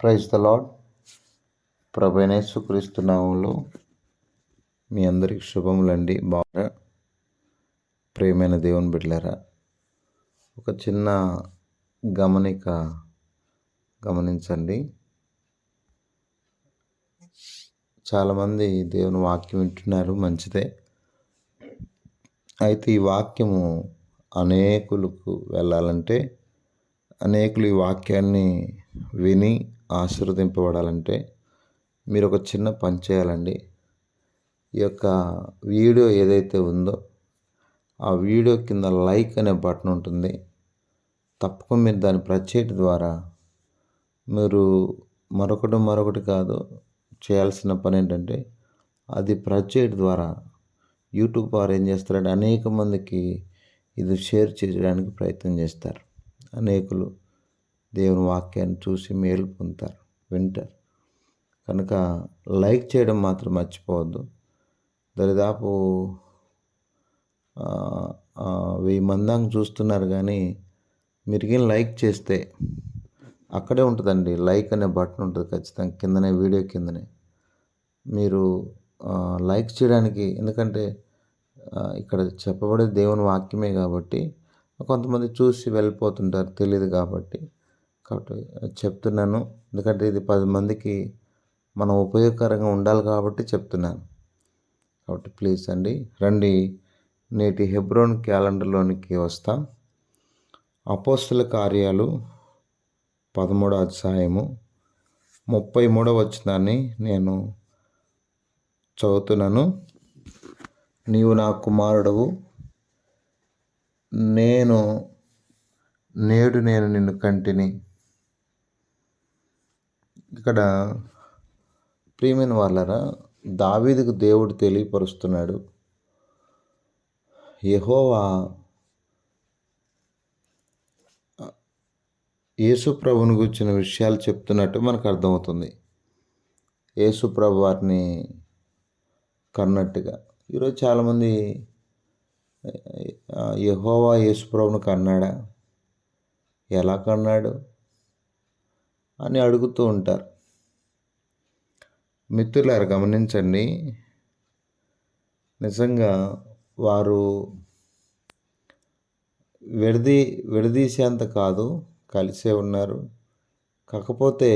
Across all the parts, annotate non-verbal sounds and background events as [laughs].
Praise the Lord ప్రభనేసు క్రీస్తునామంలో మీ అందరికి శుభములండి. బాగా ప్రేమైన దేవుని బిడ్డలారా ఒక చిన్న గమనిక గమనించండి. చాలామంది దేవుని వాక్యం వింటున్నారు మంచిదే. అయితే ఈ వాక్యము అనేకులకు వెళ్ళాలంటే అనేకులు ఈ వాక్యాన్ని విని ఆశీర్వదింపబడాలంటే మీరు ఒక చిన్న పని చేయాలండి. ఈ యొక్క వీడియో ఏదైతే ఉందో ఆ వీడియో కింద లైక్ అనే బటన్ ఉంటుంది. తప్పకుండా మీరు దాన్ని ప్రత్యేక ద్వారా మీరు మరొకటి మరొకటి కాదు చేయాల్సిన పని ఏంటంటే అది ప్రత్యేక ద్వారా యూట్యూబ్ వారు ఏం చేస్తారంటే అనేక మందికి ఇది షేర్ చేయడానికి ప్రయత్నం చేస్తారు. అనేకులు దేవుని వాక్యాన్ని చూసి మేలు పొందుతారు వింటారు. కనుక లైక్ చేయడం మాత్రం మర్చిపోవద్దు. దరిదాపు వెయ్యి మందాంగా చూస్తున్నారు కానీ మీరు లైక్ చేస్తే అక్కడే ఉంటుందండి. లైక్ అనే బటన్ ఉంటుంది ఖచ్చితంగా కిందనే వీడియో కిందనే. మీరు లైక్ చేయడానికి ఎందుకంటే ఇక్కడ చెప్పబడే దేవుని వాక్యమే కాబట్టి కొంతమంది చూసి వెళ్ళిపోతుంటారు తెలియదు కాబట్టి. కాబట్టి చెప్తున్నాను. ఎందుకంటే ఇది పది మందికి మనం ఉపయోగకరంగా ఉండాలి కాబట్టి చెప్తున్నాను. కాబట్టి ప్లీజ్ అండి రండి. నేటి హెబ్రోన్ క్యాలెండర్లోనికి వస్తాం. అపోస్తుల కార్యాలు పదమూడో అధ్యాయము ముప్పై మూడవ వచ్చినాన్ని నేను చదువుతున్నాను. నీవు నా కుమారుడవు. నేను నేడు నేను నిన్ను కంటిని ఇక్కడ ప్రియమైన వాళ్ళరా దావీదుకు దేవుడు తెలియపరుస్తున్నాడు. యహోవా యేసుప్రభుని గురించిన విషయాలు చెప్తున్నట్టు మనకు అర్థమవుతుంది. యేసుప్రభు వారిని కన్నట్టుగా. ఈరోజు చాలామంది యహోవా యేసుప్రభుని కన్నాడా? ఎలా కన్నాడు? అని అడుగుతూ ఉంటారు. మిత్రులారు గమనించండి. నిజంగా వారు విడది విడదీసేంత కాదు కలిసే ఉన్నారు. కాకపోతే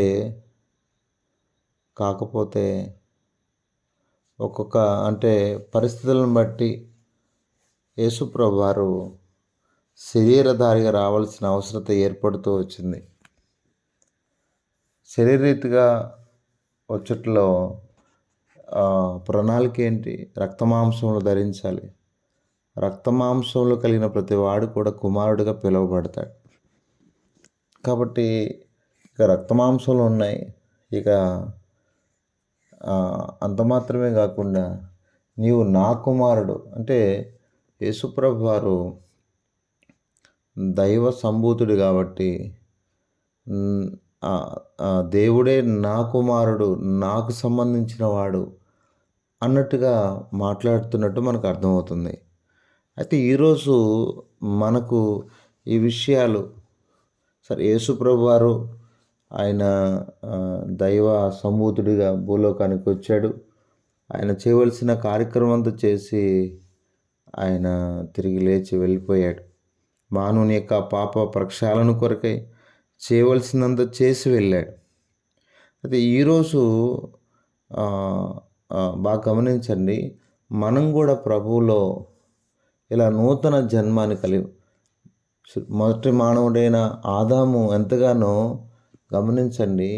కాకపోతే ఒక్కొక్క అంటే పరిస్థితులను బట్టి యేసుప్రభు వారు శరీరధారిగా రావాల్సిన అవసరత ఏర్పడుతూ వచ్చింది. శరీరీతిగా వచ్చట్లో ప్రణాళిక ఏంటి? రక్తమాంసములు ధరించాలి. రక్తమాంసంలో కలిగిన ప్రతి వాడు కూడా కుమారుడిగా పిలువబడతాడు. కాబట్టి ఇక రక్తమాంసములు ఉన్నాయి. ఇక అంత మాత్రమే కాకుండా నీవు నా కుమారుడు. అంటే యేసుప్రభు వారు దైవ సంభూతుడు కాబట్టి దేవుడే నా కుమారుడు నాకు సంబంధించిన వాడు అన్నట్టుగా మాట్లాడుతున్నట్టు మనకు అర్థమవుతుంది. అయితే ఈరోజు మనకు ఈ విషయాలు సరే యేసుప్రభు వారు ఆయన దైవ సంభూతుడిగా భూలోకానికి వచ్చాడు. ఆయన చేయవలసిన కార్యక్రమం అంతా చేసి ఆయన తిరిగి లేచి వెళ్ళిపోయాడు. మానవుని యొక్క పాప ప్రక్షాళన కొరకై చేయవలసినంత చేసి వెళ్ళాడు. అయితే ఈరోజు బాగా గమనించండి మనం కూడా ప్రభువులో ఇలా నూతన జన్మాన్ని కలిగి మొదటి మానవుడైన ఆదాము ఎంతగానో గమనించండి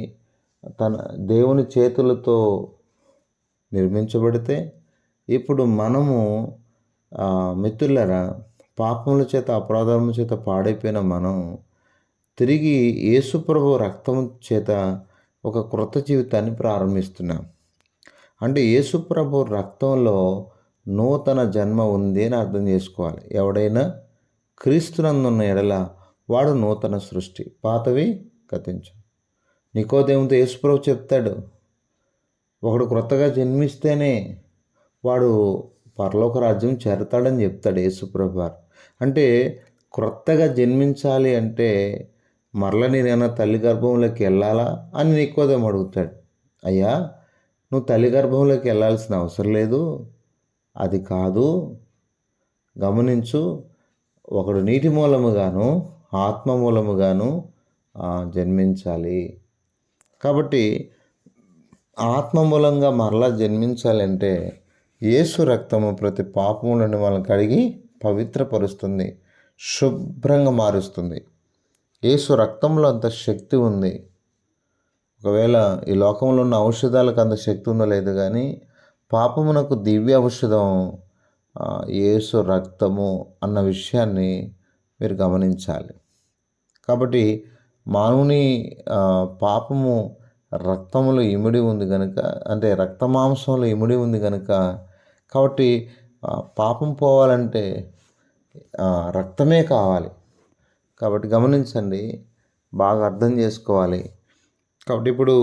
తన దేవుని చేతులతో నిర్మించబడితే ఇప్పుడు మనము మిత్రులరా పాపముల చేత అపరాధముల చేత పాడైపోయిన మనం తిరిగి యేసుప్రభు రక్తం చేత ఒక క్రొత్త జీవితాన్ని ప్రారంభిస్తున్నాం. అంటే యేసుప్రభు రక్తంలో నూతన జన్మ ఉంది అని అర్థం చేసుకోవాలి. ఎవడైనా క్రీస్తునందున్న ఎడల వాడు నూతన సృష్టి. పాతవి కథించు నికోదేవుతో యేసుప్రభు చెప్తాడు ఒకడు క్రొత్తగా జన్మిస్తేనే వాడు పరలోక రాజ్యం చేరతాడని చెప్తాడు యేసుప్రభు అంటే క్రొత్తగా జన్మించాలి అంటే మరల నేనైనా తల్లి గర్భంలోకి వెళ్ళాలా అని నికోదేం అడుగుతాడు. అయ్యా నువ్వు తల్లి గర్భంలోకి వెళ్ళాల్సిన అవసరం లేదు. అది కాదు గమనించు ఒకడు నీటి మూలముగాను ఆత్మ మూలముగాను జన్మించాలి. కాబట్టి ఆత్మ మూలంగా మరలా జన్మించాలంటే యేసు రక్తము ప్రతి పాపములను వాళ్ళని కడిగి పవిత్రపరుస్తుంది శుభ్రంగా మారుస్తుంది. యేసు రక్తంలో అంత శక్తి ఉంది. ఒకవేళ ఈ లోకంలో ఉన్న ఔషధాలకు అంత శక్తి ఉందో లేదు కానీ పాపమునకు దివ్య ఔషధం ఏసు యేసు రక్తము అన్న విషయాన్ని మీరు గమనించాలి. కాబట్టి మానవుని పాపము రక్తములో ఇమిడి ఉంది కనుక అంటే రక్త మాంసంలో ఇమిడి ఉంది కనుక కాబట్టి పాపం పోవాలంటే రక్తమే కావాలి. కాబట్టి గమనించండి బాగా అర్థం చేసుకోవాలి. కాబట్టి ఇప్పుడు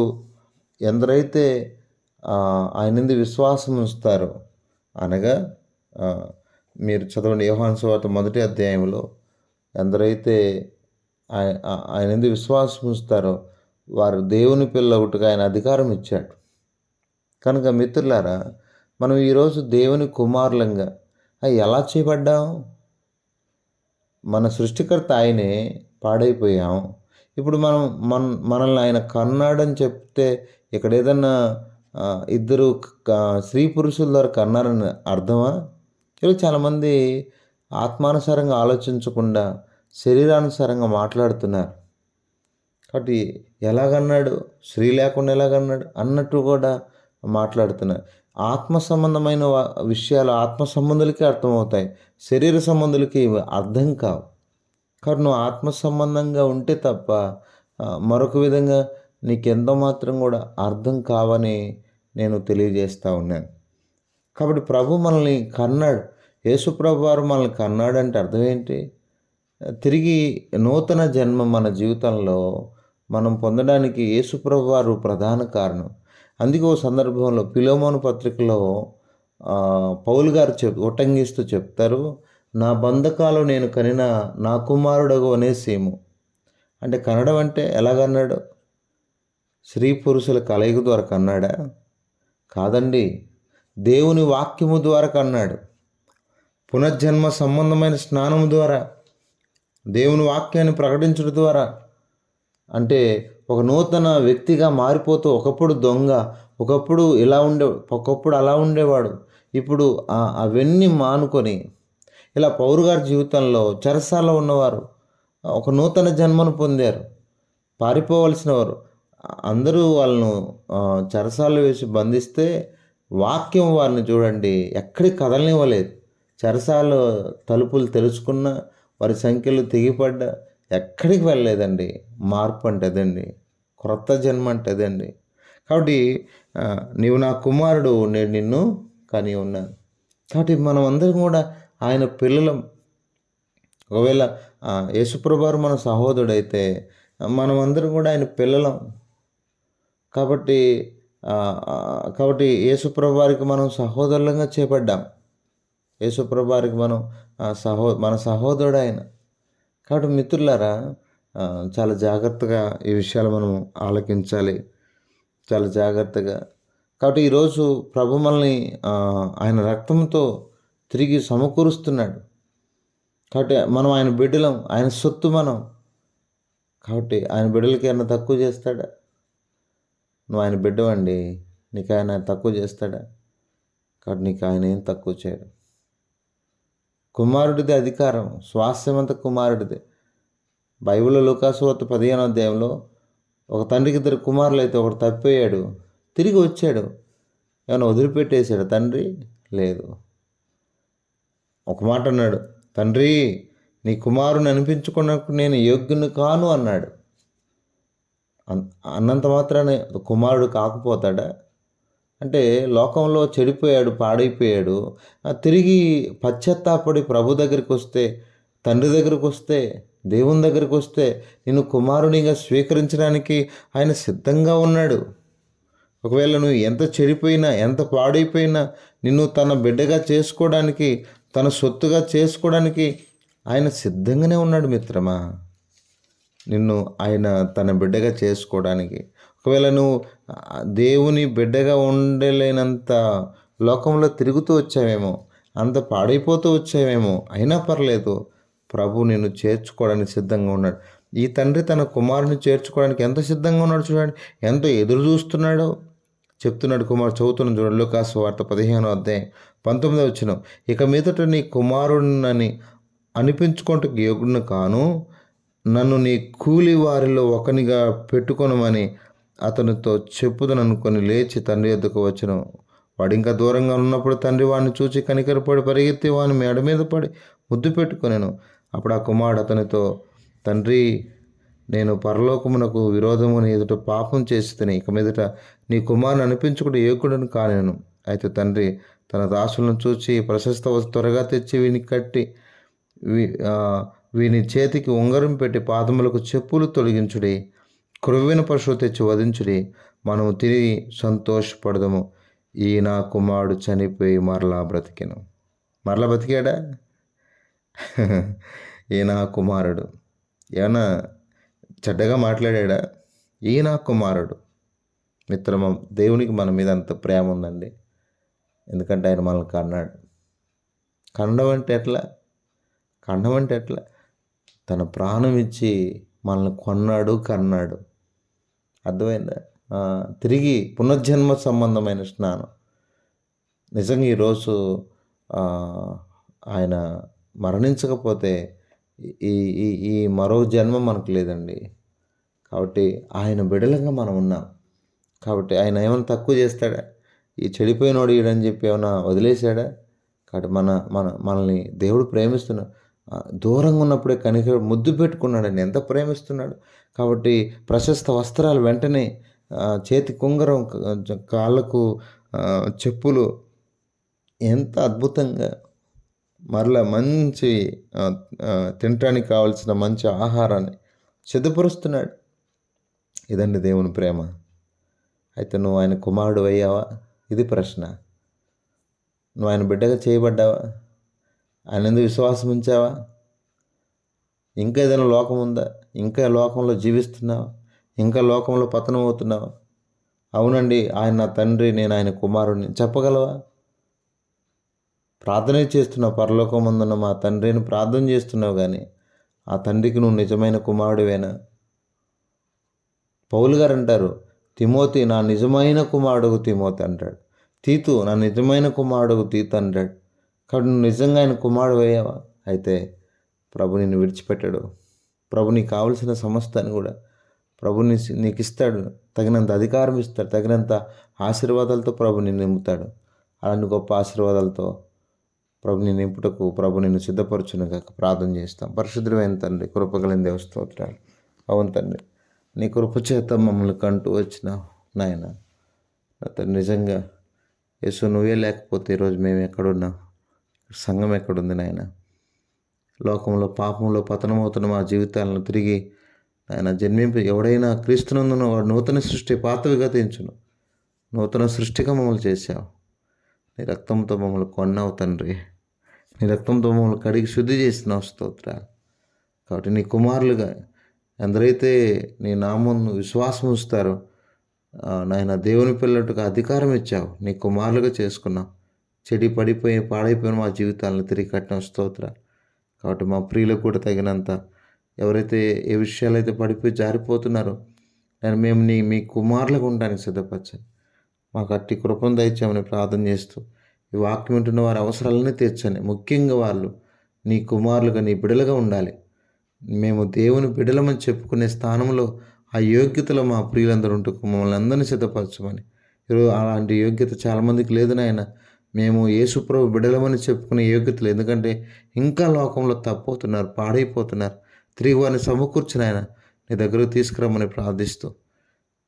ఎందరైతే ఆయన విశ్వాసం ఉంచుతారో అనగా మీరు చదవండి యోహాన్ సువార్త మొదటి అధ్యాయంలో ఎందరైతే ఆయన ఎందు విశ్వాసం ఉంచుతారో వారు దేవుని పిల్లవుటగా ఆయన అధికారం ఇచ్చాడు. కనుక మిత్రులారా మనం ఈరోజు దేవుని కుమారులంగా ఎలా చేయబడ్డాం? మన సృష్టికర్త ఆయనే పాడైపోయాం. ఇప్పుడు మనం మన మనల్ని ఆయన కన్నాడని చెప్తే ఇక్కడ ఏదన్నా ఇద్దరు స్త్రీ పురుషుల ద్వారా కన్నారని అర్థమా? ఈరోజు చాలామంది ఆత్మానుసారంగా ఆలోచించకుండా శరీరానుసారంగా మాట్లాడుతున్నారు. కాబట్టి ఎలాగన్నాడు? స్త్రీ లేకుండా ఎలాగన్నాడు? అన్నట్టు కూడా మాట్లాడుతున్నారు. ఆత్మ సంబంధమైన విషయాలు ఆత్మ సంబంధులకే అర్థమవుతాయి. శరీర సంబంధులకి అర్థం కావు. కాబట్టి నువ్వు ఆత్మ సంబంధంగా ఉంటే తప్ప మరొక విధంగా నీకెంత మాత్రం కూడా అర్థం కావని నేను తెలియజేస్తూ ఉన్నాను. కాబట్టి ప్రభు మనల్ని కన్నాడు. యేసుప్రభు వారు మనల్ని కన్నాడు అంటే అర్థం ఏంటి? తిరిగి నూతన జన్మ మన జీవితంలో మనం పొందడానికి యేసుప్రభు వారు ప్రధాన కారణం. అందుకే ఓ సందర్భంలో పిలోమోను పత్రికలో పౌలు గారు చెప్ ఉటంగిస్తూ చెప్తారు నా బంధకాలు నేను కనిన నా కుమారుడగు అనేసేము. అంటే కనడం అంటే ఎలాగన్నాడు? స్త్రీ పురుషుల కలయిక ద్వారా కన్నాడా? కాదండి దేవుని వాక్యము ద్వారా కన్నాడు. పునర్జన్మ సంబంధమైన స్నానము ద్వారా దేవుని వాక్యాన్ని ప్రకటించడం ద్వారా. అంటే ఒక నూతన వ్యక్తిగా మారిపోతూ ఒకప్పుడు దొంగ ఒకప్పుడు ఇలా ఉండే ఒకప్పుడు అలా ఉండేవాడు. ఇప్పుడు అవన్నీ మానుకొని ఇలా పౌరు గారి జీవితంలో చెరసాలో ఉన్నవారు ఒక నూతన జన్మను పొందారు పారిపోవలసిన వారు అందరూ వాళ్ళను చెరసాలు వేసి బంధిస్తే వాక్యం వారిని చూడండి ఎక్కడికి కదలనివ్వలేదు. చెరసాలు తలుపులు తెలుసుకున్న వారి సంఖ్యలు తెగిపడ్డ ఎక్కడికి వెళ్ళలేదండి. మార్పు అంటే అదండి క్రొత్త జన్మ అంటే అదండి. కాబట్టి నీవు నా కుమారుడు నేను నిన్ను కానీ ఉన్నాను. కాబట్టి మనం అందరం కూడా ఆయన పిల్లలం. ఒకవేళ యేసుప్రభారు మన సహోదరుడైతే మనం అందరం కూడా ఆయన పిల్లలం. కాబట్టి కాబట్టి యేసుప్రభారికి మనం సహోదరులంగా చేపడ్డాం. యేసుప్రభారికి మనం సహో మన సహోదరుడు ఆయన. కాబట్టి మిత్రులారా చాలా జాగ్రత్తగా ఈ విషయాలు మనం ఆలకించాలి. చాలా జాగ్రత్తగా. కాబట్టి ఈరోజు ప్రభు మనల్ని ఆయన రక్తంతో తిరిగి సమకూరుస్తున్నాడు. కాబట్టి మనం ఆయన బిడ్డలం ఆయన సొత్తు మనం. కాబట్టి ఆయన బిడ్డలకి ఏమైనా తక్కువ చేస్తాడా? నువ్వు ఆయన బిడ్డవండి నీకు ఆయన తక్కువ చేస్తాడా? కాబట్టి నీకు ఆయన ఏం తక్కువ చేయడు. కుమారుడిది అధికారం స్వాస్థ్యమంత కుమారుడిది. బైబిల్లో లుకాసువార్త పదిహేనో అధ్యాయంలో ఒక తండ్రికి ఇద్దరు కుమారులు అయితే ఒకడు తప్పిపోయాడు తిరిగి వచ్చాడు. ఏమైనా వదిలిపెట్టేశాడు? తండ్రి లేదు. ఒక మాట అన్నాడు తండ్రి నీ కుమారుని అనిపించుకున్నప్పుడు నేను యోగ్యుని కాను అన్నాడు. అన్నంత మాత్రానే కుమారుడు కాకపోతాడా? అంటే లోకంలో చెడిపోయాడు పాడైపోయాడు తిరిగి పశ్చాత్తాపడి ప్రభు దగ్గరికి వస్తే తండ్రి దగ్గరికి వస్తే దేవుని దగ్గరికి వస్తే నిన్ను కుమారునిగా స్వీకరించడానికి ఆయన సిద్ధంగా ఉన్నాడు. ఒకవేళ నువ్వు ఎంత చెడిపోయినా ఎంత పాడైపోయినా నిన్ను తన బిడ్డగా చేసుకోవడానికి తన సొత్తుగా చేసుకోవడానికి ఆయన సిద్ధంగానే ఉన్నాడు మిత్రమా? నిన్ను ఆయన తన బిడ్డగా చేసుకోవడానికి. ఒకవేళ నువ్వు దేవుని బిడ్డగా ఉండలేనంత లోకంలో తిరుగుతూ వచ్చావేమో అంత పాడైపోతూ వచ్చావేమో అయినా పర్లేదు. ప్రభు నిన్ను చేర్చుకోవడానికి సిద్ధంగా ఉన్నాడు. ఈ తండ్రి తన కుమారుని చేర్చుకోవడానికి ఎంత సిద్ధంగా ఉన్నాడు చూడండి. ఎంతో ఎదురు చూస్తున్నాడో చెప్తున్నాడు కుమారు చదువుతున్నాడు చూడండి. లోకాసు వార్త పదిహేనో అధ్యాయం పంతొమ్మిదో వచ్చిన ఇక మీదట నీ కుమారుడినని అనిపించుకుంటూ యోగుడిని కాను. నన్ను నీ కూలి వారిలో ఒకనిగా పెట్టుకొనమని అతనితో చెప్పుదని అనుకొని లేచి తండ్రి ఎద్దుకు వచ్చిన. వాడు ఇంకా దూరంగా ఉన్నప్పుడు తండ్రి వాడిని చూచి కనికరపడి పరిగెత్తి వాని మెడ మీద పడి ముద్దు పెట్టుకొనేను. అప్పుడు ఆ కుమారుడు అతనితో తండ్రి నేను పరలోకమునకు విరోధముని ఎదుట పాపం చేసి తిని ఇక మీదట నీ కుమారుని అనిపించుకుంటే ఏకుడని కానేను. అయితే తండ్రి తన దాసులను చూచి ప్రశస్త త్వరగా తెచ్చి వీని కట్టి వీ వీని చేతికి ఉంగరం పెట్టి పాదములకు చెప్పులు తొలగించుడి. క్రొవ్విన పశువు తెచ్చి వధించుడి. మనము తిరిగి సంతోషపడదము. ఈ నా కుమారుడు చనిపోయి మరలా బ్రతికెను. మరలా బ్రతికాడా? [laughs] ఈయన కుమారుడు. ఏమన్నా చెడ్డగా మాట్లాడా ఈయన కుమారుడు. మిత్రమ దేవునికి మన మీద అంత ప్రేమ ఉందండి. ఎందుకంటే ఆయన మనల్ని కన్నాడు. కండం అంటే ఎట్లా? కండం అంటే ఎట్లా? తన ప్రాణం ఇచ్చి మనల్ని కొన్నాడు కన్నాడు. అర్థమైందా? తిరిగి పునర్జన్మ సంబంధమైన స్నానం. నిజంగా ఈరోజు ఆయన మరణించకపోతే ఈ ఈ ఈ మరో జన్మ మనకు లేదండి. కాబట్టి ఆయన బిడలంగా మనం ఉన్నాం. కాబట్టి ఆయన ఏమైనా తక్కువ చేస్తాడా? ఈ చెడిపోయినోడు ఈడని చెప్పి ఏమైనా వదిలేశాడా? కాబట్టి మన మన మనల్ని దేవుడు ప్రేమిస్తున్నాడు. దూరంగా ఉన్నప్పుడే కనిక ముద్దు పెట్టుకున్నాడని ఎంత ప్రేమిస్తున్నాడు? కాబట్టి ప్రశస్త వస్త్రాలు వెంటనే చేతి కుంగరం కాళ్ళకు చెప్పులు ఎంత అద్భుతంగా మరలా మంచి తినటానికి కావలసిన మంచి ఆహారాన్ని సిద్ధపరుస్తున్నాడు. ఇదండి దేవుని ప్రేమ. అయితే నువ్వు ఆయన కుమారుడు అయ్యావా? ఇది ప్రశ్న. నువ్వు ఆయన బిడ్డగా చేయబడ్డావా? ఆయన ఎందుకు విశ్వాసం ఉంచావా? ఇంకా ఏదైనా లోకం ఉందా? ఇంకా లోకంలో జీవిస్తున్నావా? ఇంకా లోకంలో పతనం అవుతున్నావా అవునండి ఆయన నా తండ్రి నేను ఆయన కుమారుడిని చెప్పగలవా? ప్రార్థన చేస్తున్నావు పరలోకం ముందున్న మా తండ్రిని ప్రార్థన చేస్తున్నావు కానీ ఆ తండ్రికి నువ్వు నిజమైన కుమారుడివేనా? పౌలు గారు అంటారు తిమోతి నా నిజమైన కుమారుడుకు తిమోతి అంటాడు. తీతు నా నిజమైన కుమారుడుకు తీతు అంటాడు. కాబట్టి నువ్వు నిజంగా ఆయన కుమారుడు అయ్యావా అయితే ప్రభు నిన్ను విడిచిపెట్టాడు. ప్రభు నీకు కావలసిన సమస్తాన్ని కూడా ప్రభు నీ నీకు ఇస్తాడు. తగినంత అధికారం ఇస్తాడు. తగినంత ఆశీర్వాదాలతో ప్రభు నిన్ను నింపుతాడు. అలాంటి గొప్ప ఆశీర్వాదాలతో ప్రభు నేను నింపుటకు ప్రభు నిన్ను కాక ప్రార్థన చేస్తాం. పరిశుద్ధమైన తండ్రి కృపగలిన దేవస్తోత్రాలు అవును తండ్రి నీ కృప చేత మమ్మల్ని కంటూ వచ్చినావు నాయన. అతను నిజంగా యేసు నువ్వే లేకపోతే ఈరోజు మేము ఎక్కడున్నాం? సంఘం ఎక్కడుంది నాయన? లోకంలో పాపంలో పతనమవుతున్న మా జీవితాలను తిరిగి ఆయన జన్మింపు ఎవడైనా క్రీస్తునందున వాడు నూతన సృష్టి పాతవి గతించును నూతన సృష్టిగా మమ్మల్ని చేశావు. నీ రక్తంతో మమ్మల్ని కొన్నావు తండ్రి. నీ రక్తంతో మమ్మల్ని కడిగి శుద్ధి చేసినావు స్తోత్ర కాబట్టి నీ కుమారులుగా ఎందరైతే నీ నామంను విశ్వాసం ఉంచుతారో నాయన దేవుని పిల్లట్టుగా అధికారం ఇచ్చావు. నీ కుమారులుగా చేసుకున్నావు. చెడి పడిపోయి పాడైపోయిన మా జీవితాలను తిరిగి కట్టిన స్తోత్ర కాబట్టి మా ప్రియులకు కూడా తగినంత ఎవరైతే ఏ విషయాలు అయితే పడిపోయి జారిపోతున్నారో నేను మేము నీ మీ కుమారులకు ఉండడానికి సిద్ధపరచండి మాకు అట్టి కృపను దయచేయమని ప్రార్థన చేస్తూ ఈ వాక్యం వింటున్న వారి అవసరాలన్నీ తీర్చండి. ముఖ్యంగా వాళ్ళు నీ కుమారులుగా నీ బిడలుగా ఉండాలి. మేము దేవుని బిడలమని చెప్పుకునే స్థానంలో ఆ యోగ్యతలో మా ప్రియులందరూ ఉంటూ మమ్మల్ని అందరినీ సిద్ధపరచమని. ఈరోజు అలాంటి యోగ్యత చాలామందికి లేదు నాయన. మేము యేసుప్రభు బిడలమని చెప్పుకునే యోగ్యత లేదు. ఎందుకంటే ఇంకా లోకంలో తప్పవుతున్నారు పాడైపోతున్నారు. తిరిగి వారిని సమకూర్చిన ఆయన నీ దగ్గరకు తీసుకురమ్మని ప్రార్థిస్తూ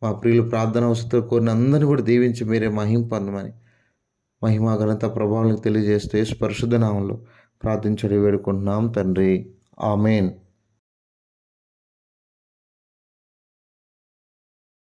మా ప్రియులు ప్రార్థన వస్తువులు కోరిన అందరిని కూడా దీవించి మీరే మహింపందమని మహిమా మహిమ ఘనత ప్రభావాలకు తెలియజేస్తూ యేసు పరిశుద్ధ నామంలో ప్రార్థించడం వేడుకుంటున్నాం తండ్రి. ఆమెన్.